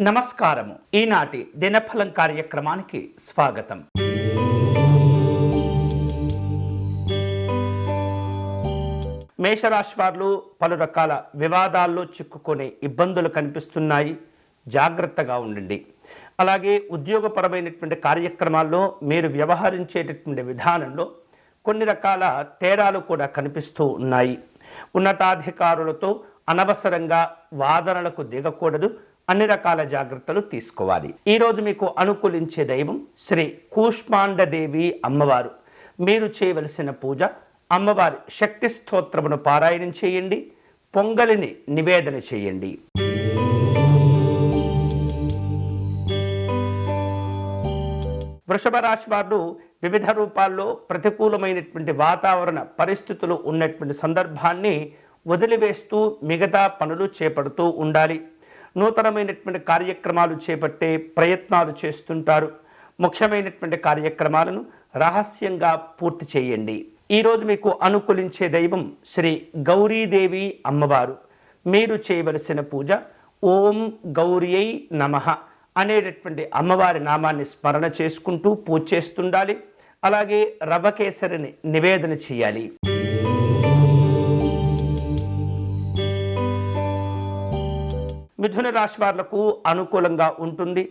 నమస్కారము. ఈనాటి దినఫలం కార్యక్రమానికి స్వాగతం. మేషరాశి వారు పలు రకాల వివాదాల్లో చిక్కుకునే ఇబ్బందులు కనిపిస్తున్నాయి. జాగ్రత్తగా ఉండండి. అలాగే ఉద్యోగపరమైనటువంటి కార్యక్రమాల్లో మీరు వ్యవహరించేటటువంటి విధానంలో కొన్ని రకాల తేడాలు కూడా కనిపిస్తూ ఉన్నాయి. ఉన్నతాధికారులతో అనవసరంగా వాదనలకు దిగకూడదు. అన్ని రకాల జాగ్రత్తలు తీసుకోవాలి. ఈరోజు మీకు అనుకూలించే దైవం శ్రీ కూష్మాండదేవి అమ్మవారు. మీరు చేయవలసిన పూజ అమ్మవారి శక్తి స్తోత్రమును పారాయణం చేయండి పొంగలిని నివేదన చేయండి. వృషభ రాశి వారు వివిధ రూపాల్లో ప్రతికూలమైనటువంటి వాతావరణ పరిస్థితులు ఉన్నటువంటి సందర్భాన్ని వదిలివేస్తూ మిగతా పనులు చేపడుతూ ఉండాలి. నూతనమైనటువంటి కార్యక్రమాలు చేపట్టే ప్రయత్నాలు చేస్తుంటారు. ముఖ్యమైనటువంటి కార్యక్రమాలను రహస్యంగా పూర్తి చేయండి. ఈరోజు మీకు అనుకూలించే దైవం శ్రీ గౌరీదేవి అమ్మవారు. మీరు చేయవలసిన పూజ ఓం గౌరియై నమః అనేటటువంటి అమ్మవారి నామాన్ని స్మరణ చేసుకుంటూ పూజ చేస్తుండాలి. అలాగే రవకేసరిని నివేదన చేయాలి. మిథున రాశి వాళ్ళకు అనుకూలంగా ఉంటుంది.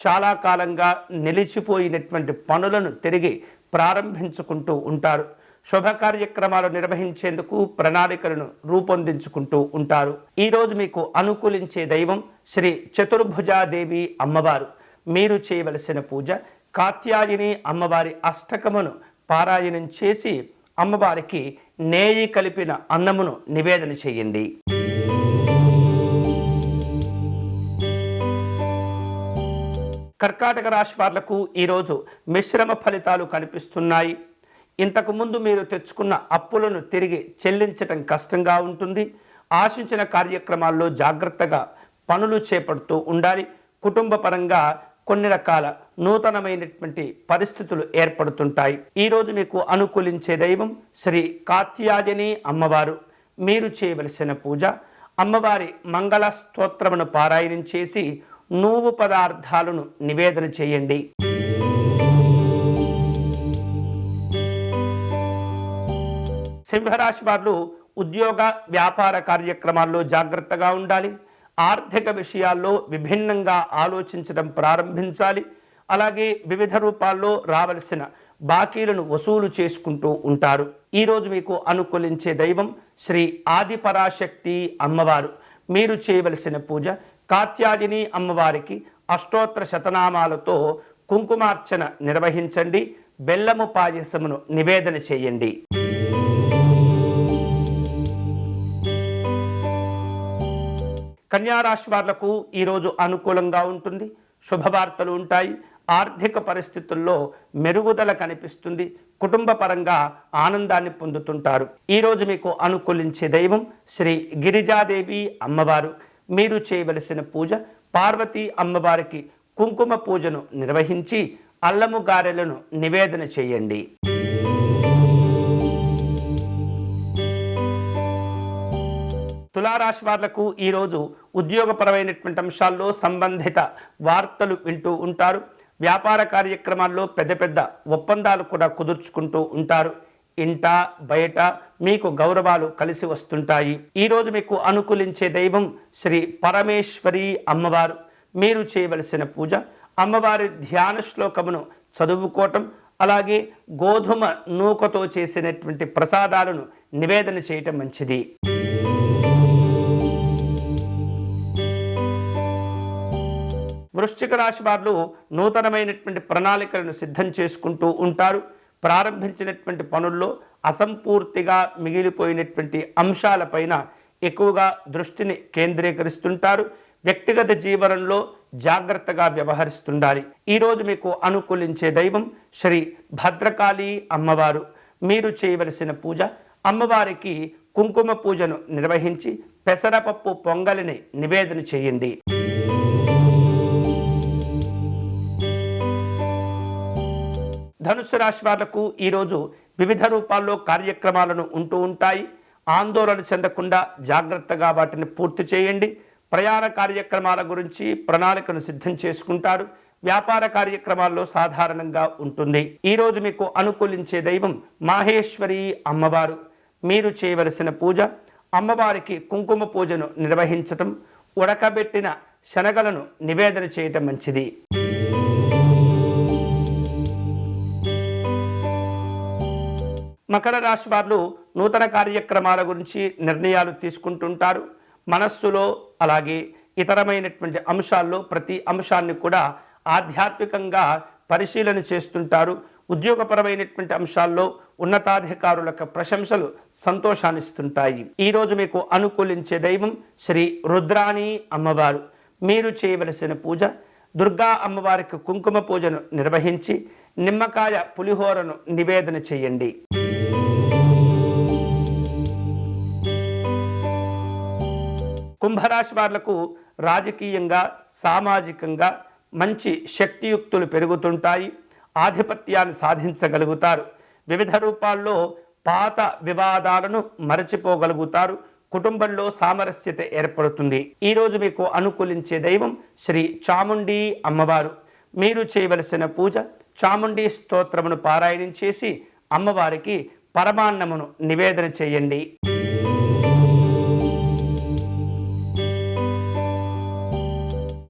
చాలా కాలంగా నిలిచిపోయినటువంటి పనులను తిరిగి ప్రారంభించుకుంటూ ఉంటారు. శుభ కార్యక్రమాలు నిర్వహించేందుకు ప్రణాళికలను రూపొందించుకుంటూ ఉంటారు. ఈరోజు మీకు అనుకూలించే దైవం శ్రీ చతుర్భుజాదేవి అమ్మవారు. మీరు చేయవలసిన పూజ కాత్యాయని అమ్మవారి అష్టకమును పారాయణం చేసి అమ్మవారికి నేయి కలిపిన అన్నమును నివేదన చేయండి. కర్కాటక రాశి వాళ్ళకు ఈరోజు మిశ్రమ ఫలితాలు కనిపిస్తున్నాయి. ఇంతకుముందు మీరు తెచ్చుకున్న అప్పులను తిరిగి చెల్లించటం కష్టంగా ఉంటుంది. ఆశించిన కార్యక్రమాల్లో జాగ్రత్తగా పనులు చేపడుతూ ఉండాలి. కుటుంబ పరంగా కొన్ని రకాల నూతనమైనటువంటి పరిస్థితులు ఏర్పడుతుంటాయి. ఈరోజు మీకు అనుకూలించే దైవం శ్రీ కాత్యాయని అమ్మవారు. మీరు చేయవలసిన పూజ అమ్మవారి మంగళ స్తోత్రమును పారాయణం చేసి నువ్వు పదార్థాలను నివేదన చేయండి. సింహరాశి వారు ఉద్యోగ వ్యాపార కార్యక్రమాల్లో జాగ్రత్తగా ఉండాలి. ఆర్థిక విషయాల్లో విభిన్నంగా ఆలోచించడం ప్రారంభించాలి. అలాగే వివిధ రూపాల్లో రావలసిన బాకీలను వసూలు చేసుకుంటూ ఉంటారు. ఈరోజు మీకు అనుకూలించే దైవం శ్రీ ఆదిపరాశక్తి అమ్మవారు. మీరు చేయవలసిన పూజ కాత్యాదిని అమ్మవారికి అష్టోత్తర శతనామాలతో కుంకుమార్చన నిర్వహించండి. బెల్లము పాయసమును నివేదన చేయండి. కన్యారాశి వాళ్ళకు ఈరోజు అనుకూలంగా ఉంటుంది. శుభవార్తలు ఉంటాయి. ఆర్థిక పరిస్థితుల్లో మెరుగుదల కనిపిస్తుంది. కుటుంబ పరంగా ఆనందాన్ని పొందుతుంటారు. ఈరోజు మీకు అనుకూలించే దైవం శ్రీ గిరిజాదేవి అమ్మవారు. మీరు చేయవలసిన పూజ పార్వతీ అమ్మవారికి కుంకుమ పూజను నిర్వహించి అల్లము గారెలను నివేదన చేయండి. తులారాశి వాళ్ళకు ఈరోజు ఉద్యోగపరమైనటువంటి అంశాల్లో సంబంధిత వార్తలు వింటూ ఉంటారు. వ్యాపార కార్యక్రమాల్లో పెద్ద పెద్ద ఒప్పందాలు కూడా కుదుర్చుకుంటూ ఉంటారు. ఇంట బయట మీకు గౌరవాలు కలిసి వస్తుంటాయి. ఈరోజు మీకు అనుకూలించే దైవం శ్రీ పరమేశ్వరి అమ్మవారు. మీరు చేయవలసిన పూజ అమ్మవారి ధ్యాన శ్లోకమును చదువుకోవటం అలాగే గోధుమ నూకతో చేసినటువంటి ప్రసాదాలను నివేదన చేయటం మంచిది. వృశ్చిక రాశి వారు నూతనమైనటువంటి ప్రణాళికలను సిద్ధం చేసుకుంటూ ఉంటారు. ప్రారంభించినటువంటి పనుల్లో అసంపూర్తిగా మిగిలిపోయినటువంటి అంశాలపైన ఎక్కువగా దృష్టిని కేంద్రీకరిస్తుంటారు. వ్యక్తిగత జీవనంలో జాగ్రత్తగా వ్యవహరిస్తుండాలి. ఈరోజు మీకు అనుకూలించే దైవం శ్రీ భద్రకాళి అమ్మవారు. మీరు చేయవలసిన పూజ అమ్మవారికి కుంకుమ పూజను నిర్వహించి పెసరపప్పు పొంగలిని నివేదన చేయండి. ధనుసు రాశి వాళ్ళకు ఈరోజు వివిధ రూపాల్లో కార్యక్రమాలను ఉంటూ ఉంటాయి. ఆందోళన చెందకుండా జాగ్రత్తగా వాటిని పూర్తి చేయండి. ప్రయాణ కార్యక్రమాల గురించి ప్రణాళికను సిద్ధం చేసుకుంటారు. వ్యాపార కార్యక్రమాల్లో సాధారణంగా ఉంటుంది. ఈరోజు మీకు అనుకూలించే దైవం మాహేశ్వరి అమ్మవారు. మీరు చేయవలసిన పూజ అమ్మవారికి కుంకుమ పూజను నిర్వహించటం ఉడకబెట్టిన శనగలను నివేదన చేయటం మంచిది. మకర రాశి వారు నూతన కార్యక్రమాల గురించి నిర్ణయాలు తీసుకుంటుంటారు. మనస్సులో అలాగే ఇతరమైనటువంటి అంశాల్లో ప్రతి అంశాన్ని కూడా ఆధ్యాత్మికంగా పరిశీలన చేస్తుంటారు. ఉద్యోగపరమైనటువంటి అంశాల్లో ఉన్నతాధికారులకు ప్రశంసలు సంతోషాన్నిస్తుంటాయి. ఈరోజు మీకు అనుకూలించే దైవం శ్రీ రుద్రాణి అమ్మవారు. మీరు చేయవలసిన పూజ దుర్గా అమ్మవారికి కుంకుమ పూజను నిర్వహించి నిమ్మకాయ పులిహోరను నివేదన చేయండి. కుంభరాశి వాళ్ళకు రాజకీయంగా సామాజికంగా మంచి శక్తియుక్తులు పెరుగుతుంటాయి ఆధిపత్యాన్ని సాధించగలుగుతారు. వివిధ రూపాల్లో పాత వివాదాలను మరచిపోగలుగుతారు. కుటుంబంలో సామరస్యత ఏర్పడుతుంది. ఈరోజు మీకు అనుకూలించే దైవం శ్రీ చాముండి అమ్మవారు. మీరు చేయవలసిన పూజ చాముండి స్తోత్రమును పారాయణం చేసి అమ్మవారికి పరమాన్నమును నివేదన చేయండి.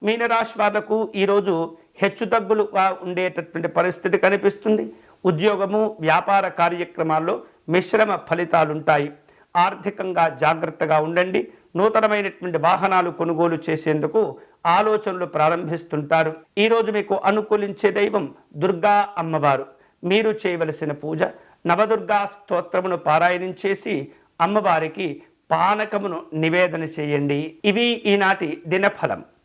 మీనరాశి వాళ్ళకు ఈరోజు హెచ్చుతగ్గులుగా ఉండేటటువంటి పరిస్థితి కనిపిస్తుంది. ఉద్యోగము వ్యాపార కార్యక్రమాల్లో మిశ్రమ ఫలితాలుంటాయి. ఆర్థికంగా జాగ్రత్తగా ఉండండి. నూతనమైనటువంటి వాహనాలు కొనుగోలు చేసేందుకు ఆలోచనలు ప్రారంభిస్తుంటారు. ఈరోజు మీకు అనుకూలించే దైవం దుర్గా అమ్మవారు. మీరు చేయవలసిన పూజ నవదుర్గా స్తోత్రమును పారాయణం చేసి అమ్మవారికి పానకమును నివేదన చేయండి. ఇవి ఈనాటి దినఫలం.